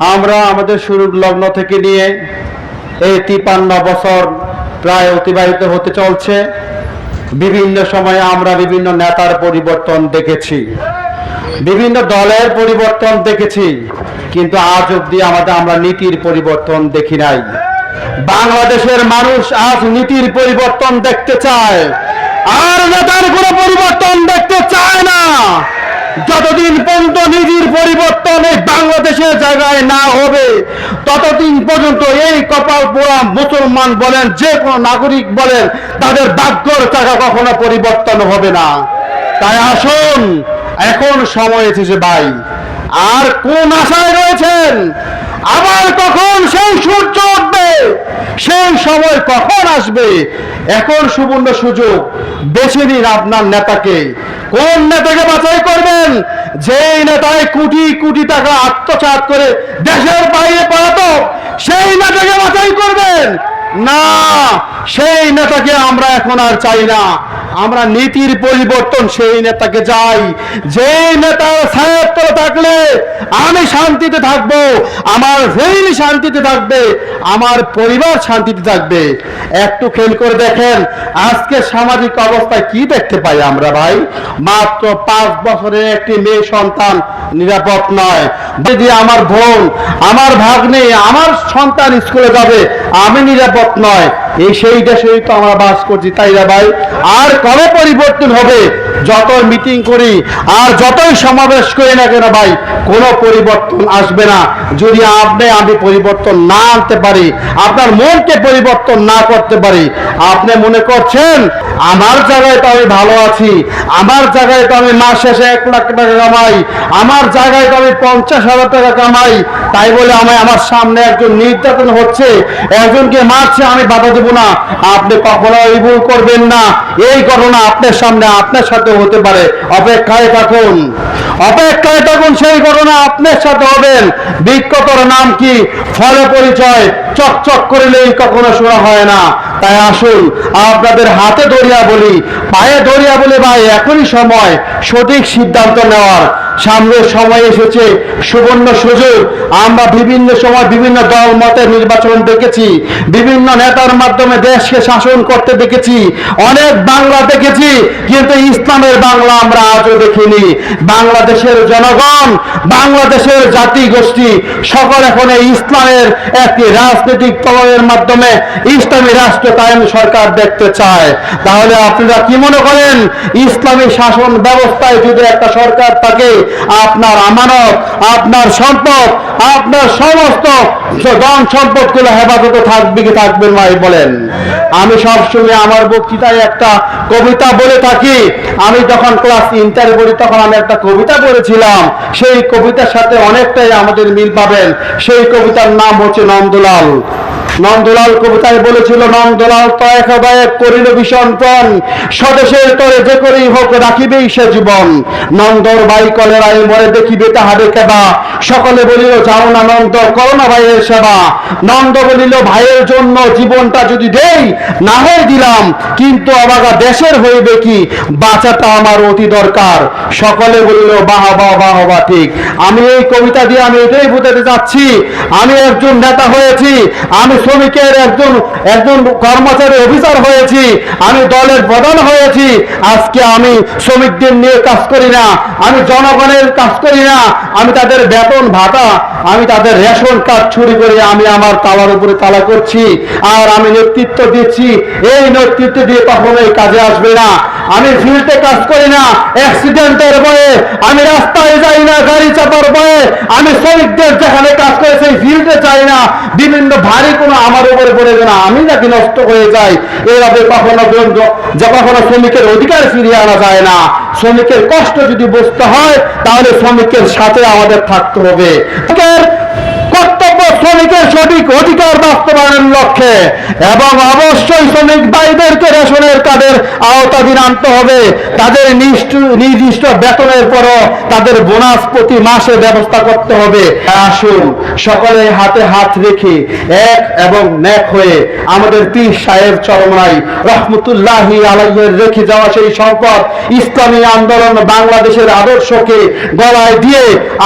আমরা আমাদের শুরুর লগ্ন থেকে নিয়ে এই তিপান্ন বছর প্রায় অতিবাহিত হতে চলছে। বিভিন্ন সময়ে আমরা বিভিন্ন নেতার পরিবর্তন দেখেছি। বিভিন্ন দলের পরিবর্তন দেখেছি। কিন্তু আজ অব্দি আমাদের, আমরা নীতির পরিবর্তন দেখি নাই। বাংলাদেশের মানুষ আজ নীতির পরিবর্তন দেখতে চায়। আর নেতার কোনো পরিবর্তন দেখতে চায় না। যতদিন পর্যন্ত নিজের পরিবর্তন এই বাংলাদেশের জায়গায় না হবে, ততদিন পর্যন্ত এই কপাল পোড়া মুসলমান বলেন, যে কোনো নাগরিক বলেন, তাদের ভাগ্যর টাকা কখনো পরিবর্তন হবে না। তাই আসুন, এখন সময় এসেছে ভাই। আর কোন আশায় রয়েছেন? আবার কখন সেই সূর্য উঠবে? সময় কখন আসবে? এখন সুবর্ণ সুযোগ। বেছে নিন আপনার নেতাকে। কোন নেতাকে বাছাই করবেন? যেই নেতায় কোটি কোটি টাকা আত্মসাত করে দেশের বাইরে পড়াতো সেই নেতাকে বাছাই করবেন? না, সেই নেতাকে আমরা এখন আর চাই না। আমরা নীতির পরিবর্তন সেই নেতাকে যাই যে নেতা সাহেব থাকলে, আমি শান্তিতে থাকব, আমার ফ্যামিলি শান্তিতে থাকবে, আমার পরিবার শান্তিতে থাকবে। একটু খেল করে দেখেন, আজকে সামাজিক অবস্থায় কি দেখতে পাই আমরা ভাই? মাত্র পাঁচ বছরের একটি মেয়ে সন্তান নিরাপদ নয়। যদি আমার বোন, আমার ভাগ্নে, আমার সন্তান স্কুলে যাবে, আমি নিরাপদ নয়। এই সেই দেশেই তো আমরা বাস করছি। তাই না ভাই আর কবে পরিবর্তন হবে? যত মিটিং করি আর যতই সমাবেশ করি না কেন ভাই, কোনো পরিবর্তন আসবে না। যদি আপনি আমি পরিবর্তন না আনতে পারি, আপনার মনকে পরিবর্তন না করতে পারি, আপনি মনে করছেন, আমার জায়গায় তো আমি ভালো আছি, আমার জায়গায় তো আমি মাস শেষে এক লাখ টাকা কামাই, আমার জায়গায় তো আমি পঞ্চাশ হাজার টাকা কামাই। তাই বলে আমি আমার সামনে একজন নির্যাতন হচ্ছে, একজনকে মারছে, আমি বাধা দেবো না। আপনি কখনো এই ভুল করবেন না। এই ঘটনা আপনার সামনে, আপনার সাথে হতে পারে। অপেক্ষায় থাকুন। অপেক্ষায় থাকুন, সেই ঘটনা আপনার সাথে হবেন বিজ্ঞতর নাম কি? ফলে পরিচয়। চকচক করিলেই কখনো শোনা হয় না। তাই আসুন, আপনাদের হাতে দরিয়া বলি, পায়ে দরিয়া বলি ভাই এখনই সময়, সঠিক সিদ্ধান্ত নেওয়ার। সামনের সময় এসেছে, সুবর্ণ সুযোগ। আমরা বিভিন্ন সময় বিভিন্ন দল মতে নির্বাচন দেখেছি, বিভিন্ন নেতার মাধ্যমে দেশকে শাসন করতে দেখেছি, অনেক বাংলা দেখেছি, কিন্তু ইসলামের বাংলা আমরা আজও দেখিনি। বাংলাদেশের জনগণ, বাংলাদেশের জাতি গোষ্ঠী সকল এখন এই ইসলামের একটি রাজনৈতিক প্রভাবের মাধ্যমে ইসলামী রাষ্ট্র কায়েম সরকার দেখতে চায়। তাহলে আপনারা কি মনে করেন, ইসলামী শাসন ব্যবস্থায় যদি একটা সরকার থাকে, আপনার আমানত, আপনার সম্পদ, আপনার সমস্ত ধন সম্পদগুলো হেফাজত থাকবে কি থাকবে ভাই বলেন। আমি সবসময় আমার বক্তৃতায় একটা কবিতা বলে থাকি। আমি যখন ক্লাস ইন্টারে পড়ি তখন আমি একটা কবিতা পড়েছিলাম। সেই কবিতার সাথে অনেকটাই আমাদের মিল পাবেন। সেই কবিতার নাম হচ্ছে নন্দলাল। Paulo. নন্দলাল কবিতায় বলেছিল নন্দলাল তয়েক বায়ক করিল ভীষণ প্রাণ। স্বদেশের তরে যে করেই হোক রাখিবেই সে জীবন। নন্দর বাই কলেরায় মরে দেখিবে তাহারে কেবা সকলে বলিল, যাও না নন্দ করো না ভাইয়ের সেবা। নন্দ বলিল, ভাইয়ের জন্য জীবনটা যদি দেই, না হয় দিলাম। কিন্তু আমাগা দেশের হইবে কি? বাঁচাটা আমার অতি দরকার। সকলে বলিল, বাহ বাহ বাহ বাহ, ঠিক। আমি এই কবিতা দিয়ে আমি এটাই বোঝাতে চাচ্ছি। আমি একজন নেতা হয়েছি। আমি শ্রমিকের একজন একজন কর্মচারী অফিসার হয়েছি, আমি দলের প্রধান হয়েছি, আজকে আমি শ্রমিকদের নিয়ে কাজ করি না, আমি জনগণের কাজ করি না, আমি তাদের বেতন ভাতা, আমি তাদের রেশন কার্ড চুরি করে আমি আমার তালার উপরে তালা করছি, আর আমি নেতৃত্ব দিচ্ছি, এই নেতৃত্ব দিয়ে কখনোই কাজে আসবে না, আমি ফিল্ডে কাজ করি না অ্যাক্সিডেন্টের ভয়ে আমি রাস্তায় যাই না, গাড়ি চাপার ভয়ে আমি শ্রমিকদের যেখানে কাজ করে সেই ফিল্ডে চাই না। বিভিন্ন ভারী কোনো আমার উপরে পড়ে না আমি নাকি নষ্ট হয়ে যাই। এভাবে কখনো যে কখনো শ্রমিকের অধিকার ফিরিয়ে আনা যায় না। শ্রমিকের কষ্ট যদি বুঝতে হয়, তাহলে শ্রমিকের সাথে আমাদের থাকতে হবে। শ্রমিকের সঠিক অধিকার বাস্তবায়নের লক্ষ্যে এবং অবশ্যই শ্রমিক ভাইদেরকে রেশনের কার্ডের আওতাধীন আনতে হবে। তাদের নির্দিষ্ট বেতনের পরও তাদের বোনাস প্রতি মাসে ব্যবস্থা করতে হবে। আসুন সকলে হাতে হাত রেখে এক এবং ন্যাক হয়ে আমাদের পীর সাহেব চরমরাই রহমতুল্লাহি আলাইয়ের রেখে যাওয়া সেই সম্পদ, ইসলামী আন্দোলন বাংলাদেশের আদর্শকে গলায় দিয়ে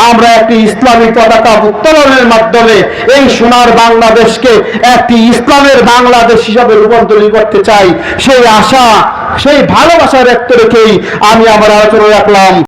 আমরা একটি ইসলামী পতাকা উত্তোলনের মাধ্যমে এই সোনার বাংলাদেশকে একটি ইসলামের বাংলাদেশ হিসাবে রূপান্তরিত করতে চাই। সেই আশা, সেই ভালোবাসার ব্যক্ত রেখেই আমি আমার আলোচনা রাখলাম